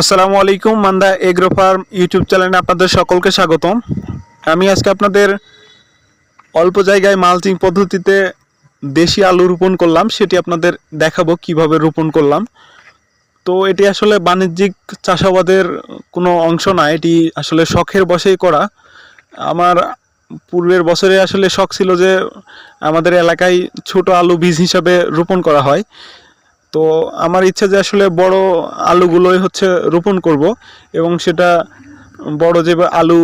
আসসালামু আলাইকুম, Manda agro farm YouTube চ্যানেলে আপনাদের সকলকে স্বাগতম। আমি আজকে আপনাদের অল্প জায়গায় মালচিং পদ্ধতিতে দেশি আলু রোপণ করলাম, সেটি আপনাদের দেখাবো কীভাবে রোপণ করলাম। তো এটি আসলে বাণিজ্যিক চাষাবাদের কোনো অংশ না, এটি আসলে শখের বসেই করা। আমার পূর্বের বছরে আসলে শখ ছিল যে আমাদের এলাকায় ছোট আলু বীজ হিসাবে রোপণ করা হয়। তো আমার ইচ্ছা যে আসলে বড় আলুগুলোই হচ্ছে রোপণ করব এবং সেটা বড় যে আলু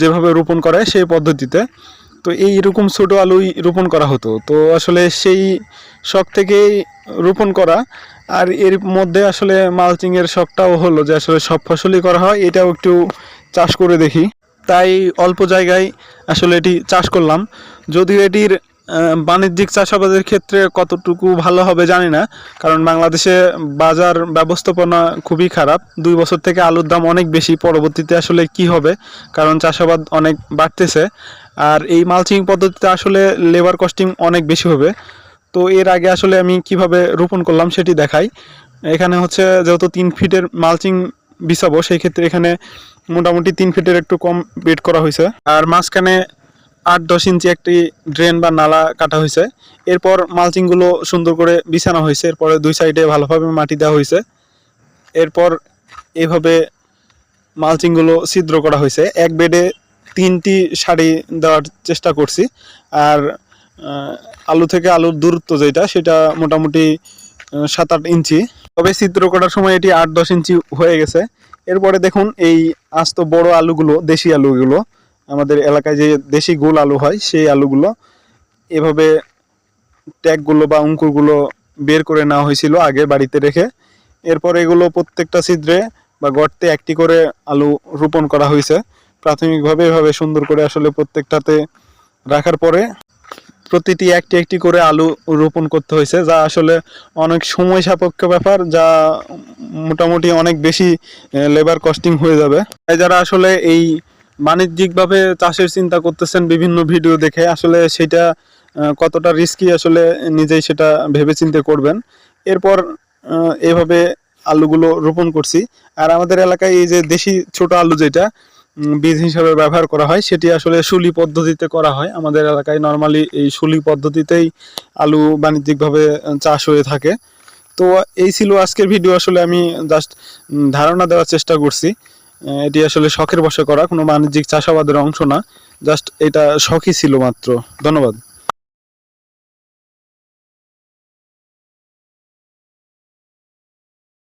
যেভাবে রোপণ করে সেই পদ্ধতিতে। তো এই রকম ছোট আলুই রোপণ করা হতো। তো আসলে সেই শখ থেকেই রোপণ করা। আর এর মধ্যে আসলে মালচিংয়ের শখটাও হলো যে আসলে সব ফসলই করা হয়, এটাও একটু চাষ করে দেখি। তাই অল্প জায়গায় আসলে এটি চাষ করলাম। যদিও এটির বাণিজ্যিক চাষাবাদের ক্ষেত্রে কতটুকু ভালো হবে জানি না, কারণ বাংলাদেশে বাজার ব্যবস্থাপনা খুবই খারাপ। দুই বছর থেকে আলুর দাম অনেক বেশি, পরবর্তীতে আসলে কি হবে? কারণ চাষাবাদ অনেক বাড়তেছে, আর এই মালচিং পদ্ধতিতে আসলে লেবার কস্টিং অনেক বেশি হবে। তো এর আগে আসলে আমি কীভাবে রোপণ করলাম সেটি দেখাই। এখানে হচ্ছে যেহেতু তিন ফিটের মালচিং বিছাবো, সেই ক্ষেত্রে এখানে মোটামুটি তিন ফিটের একটু কম বেড করা হয়েছে। আর মাঝখানে আট দশ ইঞ্চি একটি ড্রেন বা নালা কাটা হয়েছে। এরপর মালচিংগুলো সুন্দর করে বিছানো হয়েছে। এরপরে দুই সাইডে ভালোভাবে মাটি দেওয়া হয়েছে। এরপর এভাবে মালচিংগুলো ছিদ্র করা হয়েছে। এক বেডে তিনটি শাড়ি দেওয়ার চেষ্টা করছি। আর আলু থেকে আলুর দূরত্ব যেটা, সেটা মোটামুটি সাত আট ইঞ্চি। তবে ছিদ্র করার সময় এটি আট দশ ইঞ্চি হয়ে গেছে। এরপরে দেখুন এই আস্ত বড় আলুগুলো, দেশি আলুগুলো। আমাদের এলাকায় যে দেশি গোল আলু হয়, সেই আলুগুলো এভাবে ট্যাগগুলো বা অঙ্কুরগুলো বের করে নেওয়া হয়েছিল আগে বাড়িতে রেখে। এরপর এগুলো প্রত্যেকটা ছিদ্রে বা গর্তে একটি করে আলু রোপণ করা হয়েছে। প্রাথমিকভাবে এভাবে সুন্দর করে আসলে প্রত্যেকটাতে রাখার পরে প্রতিটি একটি একটি করে আলু রোপণ করতে হয়েছে, যা আসলে অনেক সময় সাপেক্ষ ব্যাপার, যা মোটামুটি অনেক বেশি লেবার কস্টিং হয়ে যাবে। তাই যারা আসলে এই বাণিজ্যিকভাবে চাষের চিন্তা করতেছেন বিভিন্ন ভিডিও দেখে, আসলে সেটা কতটা রিস্কি আসলে নিজেই সেটা ভেবে চিন্তে করবেন। এরপর এভাবে আলুগুলো রোপণ করছি। আর আমাদের এলাকায় এই যে দেশি ছোট আলু যেটা বীজ হিসাবে ব্যবহার করা হয়, সেটি আসলে শুলি পদ্ধতিতে করা হয়। আমাদের এলাকায় নর্মালি এই শুলি পদ্ধতিতেই আলু বাণিজ্যিকভাবে চাষ হয়ে থাকে। তো এই ছিল আজকের ভিডিও আসলে আমি জাস্ট ধারণা দেওয়ার চেষ্টা করছি। এটি আসলে শখের বসে করা, কোনো বাণিজ্যিক চাষাবাদের অংশ না, জাস্ট এটা শখই ছিল মাত্র। ধন্যবাদ।